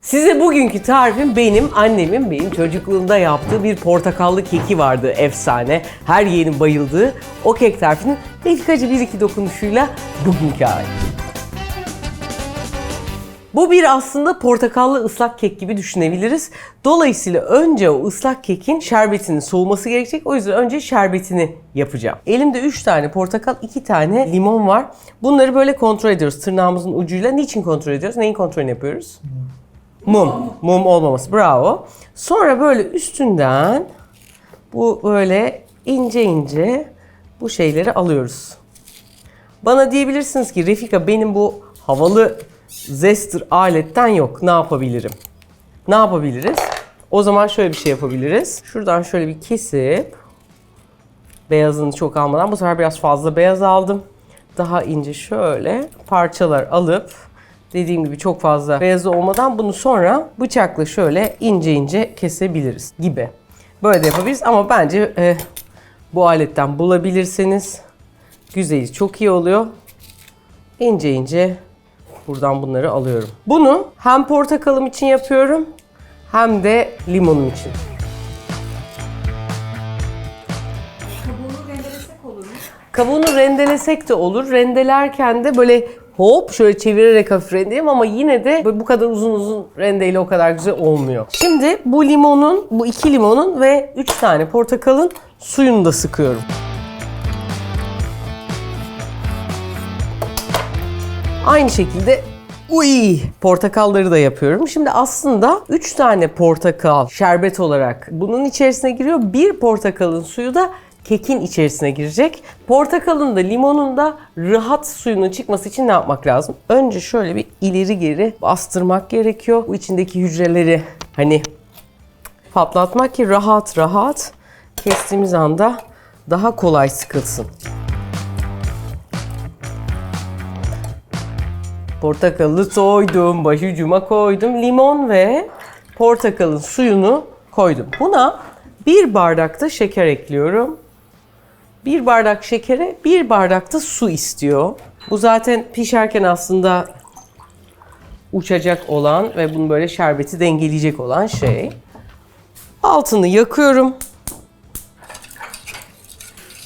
Size bugünkü tarifim benim annemin benim çocukluğumda yaptığı bir portakallı keki vardı efsane. Her yeğenin bayıldığı o kek tarifinin dakikacı bir iki dokunuşuyla bugünkü hali. Bu bir aslında portakallı ıslak kek gibi düşünebiliriz. Dolayısıyla önce o ıslak kekin şerbetinin soğuması gerekecek. O yüzden önce şerbetini yapacağım. Elimde 3 tane portakal, 2 tane limon var. Bunları böyle kontrol ediyoruz tırnağımızın ucuyla. Niçin kontrol ediyoruz? Neyin kontrolünü yapıyoruz? Mum. Mum olmaması. Bravo. Sonra böyle üstünden bu böyle ince ince bu şeyleri alıyoruz. Bana diyebilirsiniz ki Refika benim bu havalı zester aletten yok. Ne yapabilirim? Ne yapabiliriz? O zaman şöyle bir şey yapabiliriz. Şuradan şöyle bir kesip beyazını çok almadan bu sefer biraz fazla beyaz aldım. Daha ince şöyle parçalar alıp dediğim gibi çok fazla beyazı olmadan bunu sonra bıçakla şöyle ince ince kesebiliriz gibi. Böyle de yapabiliriz ama bence e, bu aletten bulabilirseniz güzeli çok iyi oluyor. İnce ince buradan bunları alıyorum. Bunu hem portakalım için yapıyorum hem de limonum için. Kabuğunu rendelesek olur mu? Kabuğunu rendelesek de olur. Rendelerken de böyle hop şöyle çevirerek hafif rendeleyeyim ama yine de bu kadar uzun uzun rendeyle o kadar güzel olmuyor. Şimdi bu limonun, bu iki limonun ve üç tane portakalın suyunu da sıkıyorum. Aynı şekilde Uy, portakalları da yapıyorum. Şimdi aslında 3 tane portakal şerbet olarak bunun içerisine giriyor. Bir portakalın suyu da kekin içerisine girecek. Portakalın da limonun da rahat suyunun çıkması için ne yapmak lazım? Önce şöyle bir ileri geri bastırmak gerekiyor. Bu içindeki hücreleri hani patlatmak ki rahat rahat kestiğimiz anda daha kolay sıkılsın. Portakalı soydum, başucuma koydum. Limon ve portakalın suyunu koydum. Buna bir bardak da şeker ekliyorum. Bir bardak şekere bir bardak da su istiyor. Bu zaten pişerken aslında uçacak olan ve bunu böyle şerbeti dengeleyecek olan şey. Altını yakıyorum.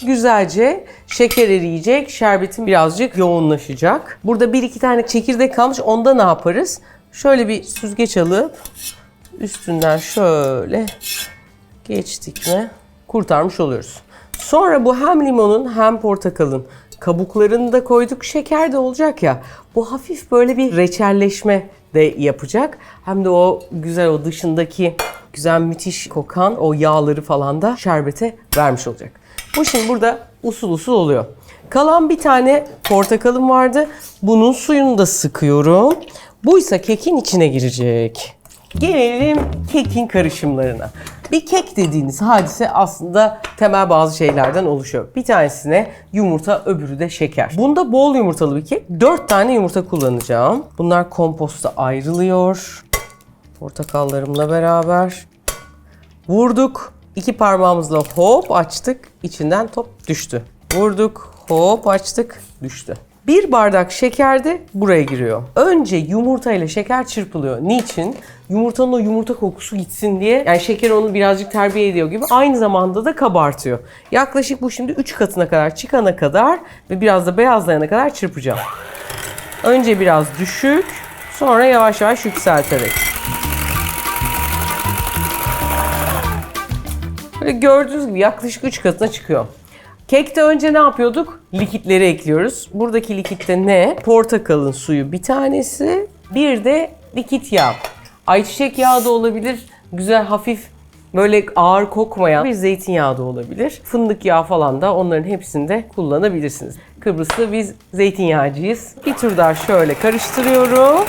Güzelce şeker eriyecek, şerbetin birazcık yoğunlaşacak. Burada bir iki tane çekirdek kalmış. Onda ne yaparız? Şöyle bir süzgeç alıp üstünden şöyle geçtik mi kurtarmış oluyoruz. Sonra bu hem limonun hem portakalın kabuklarını da koyduk. Şeker de olacak ya. Bu hafif böyle bir reçelleşme de yapacak. Hem de o güzel o dışındaki güzel müthiş kokan o yağları falan da şerbete vermiş olacak. Bu şimdi burada usul usul oluyor. Kalan bir tane portakalım vardı. Bunun suyunu da sıkıyorum. Bu ise kekin içine girecek. Gelelim kekin karışımlarına. Bir kek dediğiniz hadise aslında temel bazı şeylerden oluşuyor. Bir tanesine yumurta, öbürü de şeker. Bunda bol yumurtalı bir kek. 4 tane yumurta kullanacağım. Bunlar komposta ayrılıyor. Portakallarımla beraber. Vurduk. İki parmağımızla hop açtık. İçinden top düştü. Vurduk. Hop açtık. Düştü. Bir bardak şeker de buraya giriyor. Önce yumurta ile şeker çırpılıyor. Niçin? Yumurtanın o yumurta kokusu gitsin diye. Yani şeker onu birazcık terbiye ediyor gibi. Aynı zamanda da kabartıyor. Yaklaşık bu şimdi 3 katına kadar çıkana kadar ve biraz da beyazlayana kadar çırpacağım. Önce biraz düşük, sonra yavaş yavaş yükselterek. Böyle gördüğünüz gibi yaklaşık 3 katına çıkıyor. Kekte önce ne yapıyorduk? Likitleri ekliyoruz. Buradaki likitte ne? Portakalın suyu bir tanesi, bir de likit yağ. Ayçiçek yağı da olabilir. Güzel hafif böyle ağır kokmayan bir zeytinyağı da olabilir. Fındık yağı falan da onların hepsinde kullanabilirsiniz. Kıbrıs'ta biz zeytinyağcıyız. Bir tur daha şöyle karıştırıyorum.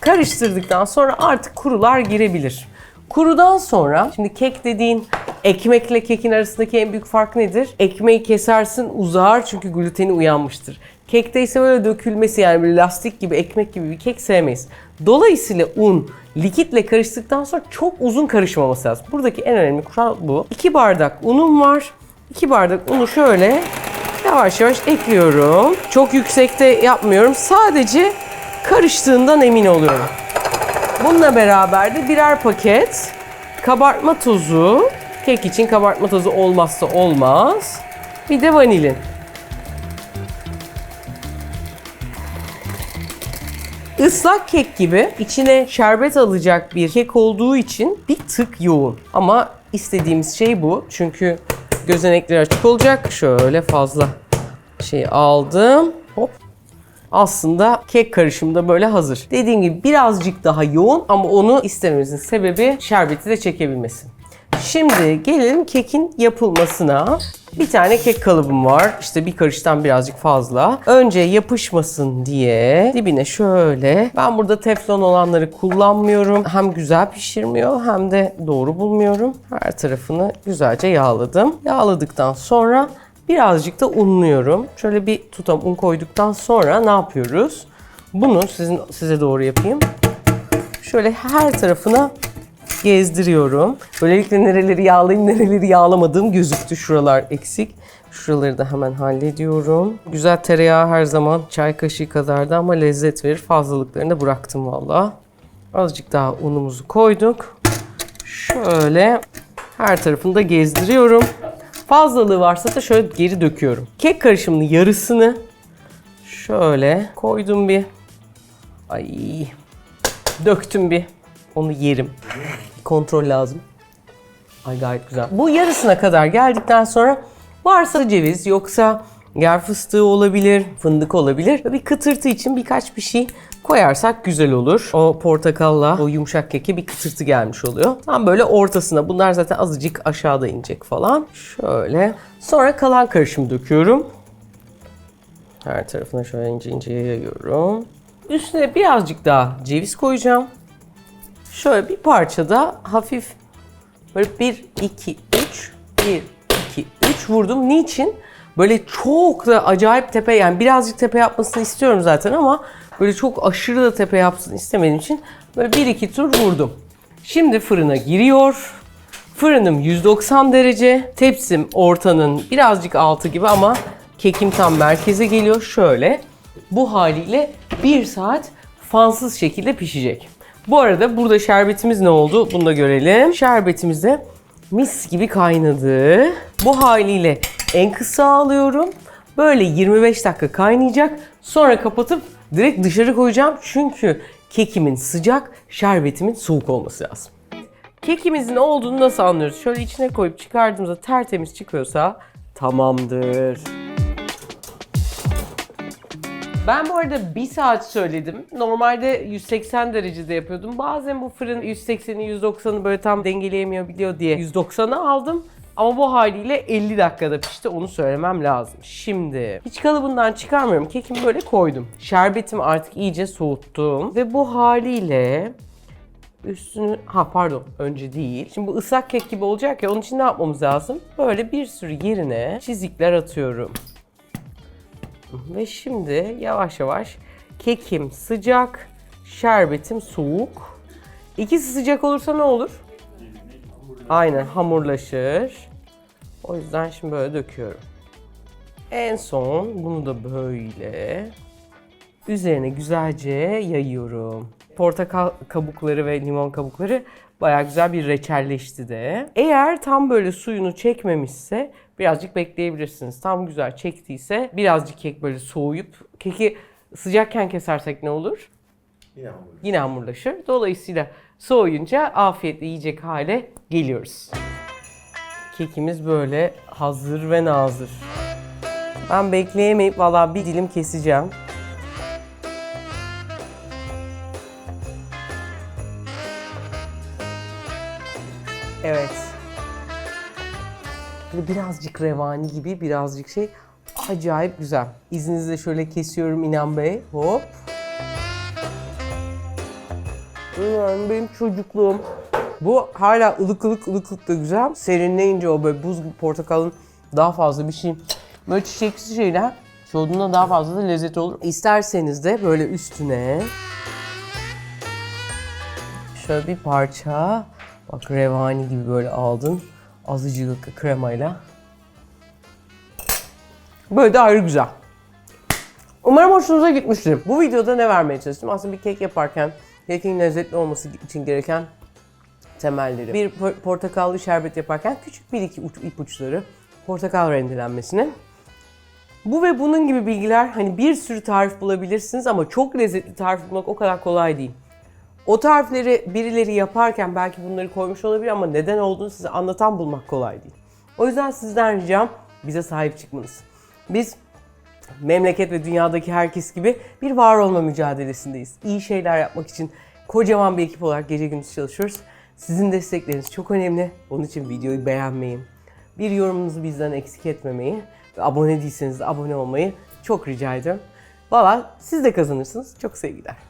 Karıştırdıktan sonra artık kurular girebilir. Kurudan sonra şimdi kek dediğin ekmekle kekin arasındaki en büyük fark nedir? Ekmeği kesersin uzar çünkü gluteni uyanmıştır. Kekte ise böyle dökülmesi yani bir lastik gibi ekmek gibi bir kek sevmeyiz. Dolayısıyla un likitle karıştıktan sonra çok uzun karışmaması lazım. Buradaki en önemli kural bu. 2 bardak unum var. 2 bardak unu şöyle yavaş yavaş ekliyorum. Çok yüksekte yapmıyorum. Sadece karıştığından emin oluyorum. Bununla beraber de birer paket kabartma tozu. Kek için kabartma tozu olmazsa olmaz. Bir de vanilin. Islak kek gibi içine şerbet alacak bir kek olduğu için bir tık yoğun. Ama istediğimiz şey bu. Çünkü gözenekleri açık olacak. Şöyle fazla şey aldım. Hop. Aslında kek karışımı da böyle hazır. Dediğim gibi birazcık daha yoğun ama onu istememizin sebebi şerbeti de çekebilmesi. Şimdi gelelim kekin yapılmasına. Bir tane kek kalıbım var. İşte bir karıştan birazcık fazla. Önce yapışmasın diye dibine şöyle. Ben burada teflon olanları kullanmıyorum. Hem güzel pişirmiyor hem de doğru bulmuyorum. Her tarafını güzelce yağladım. Yağladıktan sonra birazcık da unluyorum. Şöyle bir tutam un koyduktan sonra ne yapıyoruz? Bunu sizin size doğru yapayım. Şöyle her tarafına gezdiriyorum. Böylelikle nereleri yağlayayım, nereleri yağlamadığım gözüktü. Şuralar eksik. Şuraları da hemen hallediyorum. Güzel tereyağı her zaman çay kaşığı kadardı ama lezzet verir. Fazlalıklarını da bıraktım valla. Azıcık daha unumuzu koyduk. Şöyle her tarafını da gezdiriyorum. Fazlalığı varsa da şöyle geri döküyorum. Kek karışımının yarısını şöyle koydum bir. Ay döktüm bir. Onu yerim. Kontrol lazım. Ay gayet güzel. Bu yarısına kadar geldikten sonra varsa ceviz yoksa yer fıstığı olabilir, fındık olabilir. Bir kıtırtı için birkaç bir şey koyarsak güzel olur. O portakalla o yumuşak keke bir kıtırtı gelmiş oluyor. Tam böyle ortasına. Bunlar zaten azıcık aşağıda inecek falan. Şöyle. Sonra kalan karışımı döküyorum. Her tarafına şöyle ince ince yayıyorum. Üstüne birazcık daha ceviz koyacağım. Şöyle bir parça da hafif böyle 1, 2, 3, 1, 2, 3 vurdum. Niçin? Böyle çok da acayip tepe yani birazcık tepe yapmasını istiyorum zaten ama böyle çok aşırı da tepe yapsın istemediğim için böyle 1-2 tur vurdum. Şimdi fırına giriyor. Fırınım 190 derece. Tepsim ortanın birazcık altı gibi ama kekim tam merkeze geliyor. Şöyle bu haliyle 1 saat fansız şekilde pişecek. Bu arada burada şerbetimiz ne oldu? Bunu da görelim. Şerbetimiz de mis gibi kaynadı. Bu haliyle en kısa alıyorum. Böyle 25 dakika kaynayacak. Sonra kapatıp direkt dışarı koyacağım. Çünkü kekimin sıcak, şerbetimin soğuk olması lazım. Kekimizin olduğunu nasıl anlıyoruz? Şöyle içine koyup çıkardığımızda tertemiz çıkıyorsa tamamdır. Ben bu arada bir saat söyledim. Normalde 180 derecede yapıyordum. Bazen bu fırın 180'i 190'ı böyle tam dengeleyemiyor biliyor diye 190'a aldım. Ama bu haliyle 50 dakikada pişti. Onu söylemem lazım. Şimdi hiç kalıbından çıkarmıyorum. Kekimi böyle koydum. Şerbetimi artık iyice soğuttum. Ve bu haliyle üstünü... Ha pardon önce değil. Şimdi bu ıslak kek gibi olacak ya onun için ne yapmamız lazım? Böyle bir sürü yerine çizikler atıyorum. Ve şimdi yavaş yavaş kekim sıcak, şerbetim soğuk. İkisi sıcak olursa ne olur? Aynen hamurlaşır. O yüzden şimdi böyle döküyorum. En son bunu da böyle üzerine güzelce yayıyorum. Portakal kabukları ve limon kabukları bayağı güzel bir reçelleşti de. Eğer tam böyle suyunu çekmemişse birazcık bekleyebilirsiniz. Tam güzel çektiyse birazcık kek böyle soğuyup keki sıcakken kesersek ne olur? Yine hamur. Yine hamurlaşır. Dolayısıyla soğuyunca afiyetle yiyecek hale geliyoruz. Kekimiz böyle hazır ve nazır. Ben bekleyemeyip valla bir dilim keseceğim. Evet. Birazcık revani gibi, birazcık şey acayip güzel. İzninizle şöyle kesiyorum İnan Bey. Hop. Yani benim çocukluğum. Bu hala ılık ılık ılık ılık da güzel. Serinleyince o böyle buz gibi portakalın daha fazla bir şey. Böyle çiçeksi şeyler soğuduğunda daha fazla da lezzet olur. İsterseniz de böyle üstüne şöyle bir parça bak revani gibi böyle aldın. Azıcık kremayla. Böyle de ayrı güzel. Umarım hoşunuza gitmiştir. Bu videoda ne vermeye çalıştım? Aslında bir kek yaparken kekin lezzetli olması için gereken temelleri. Bir por- portakallı şerbet yaparken küçük bir iki uç, ipuçları. Portakal rendelenmesini. Bu ve bunun gibi bilgiler hani bir sürü tarif bulabilirsiniz ama çok lezzetli tarif bulmak o kadar kolay değil. O tarifleri birileri yaparken belki bunları koymuş olabilir ama neden olduğunu size anlatan bulmak kolay değil. O yüzden sizden ricam bize sahip çıkmanız. Biz memleket ve dünyadaki herkes gibi bir var olma mücadelesindeyiz. İyi şeyler yapmak için kocaman bir ekip olarak gece gündüz çalışıyoruz. Sizin destekleriniz çok önemli. Onun için videoyu beğenmeyi, bir yorumunuzu bizden eksik etmemeyi ve abone değilseniz de abone olmayı çok rica ediyorum. Valla siz de kazanırsınız. Çok sevgiler.